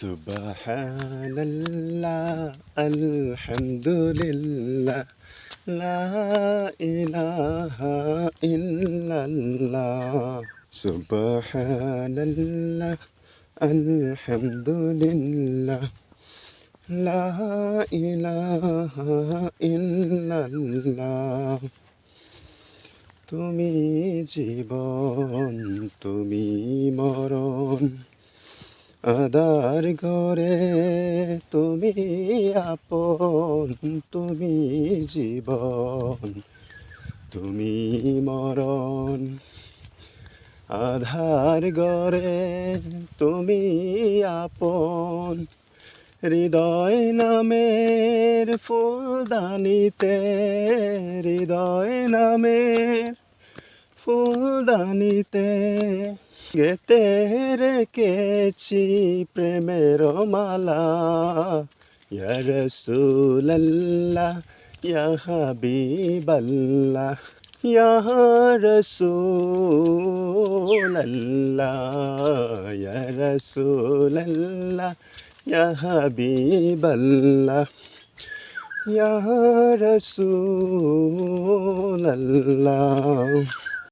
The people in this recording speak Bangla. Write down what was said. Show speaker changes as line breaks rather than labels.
সুবহানাল্লাহ আলহামদুলিল্লাহ লা ইলাহা ইল্লাল্লাহ সুবহানাল্লাহ আলহামদুলিল্লাহ লা ইলাহা ইল্লাল্লাহ। তুমি জীবন তুমি মরণ আদার ঘরে তুমি আপন, তুমি জীবন, তুমি মরণ। আধার ঘরে তুমি আপন, হৃদয় নামের ফুলদানিতে, হৃদয় নামের ফুলদানিতে গেতে রেখেছি প্রেমের মালা। রসুলাল্লাহ ইয়া হাবিবাল্লাহ রসুলাল্লাহ রসুলাল্লাহ ইয়া হাবিবাল্লাহ ইয়া রসুলাল্লাহ।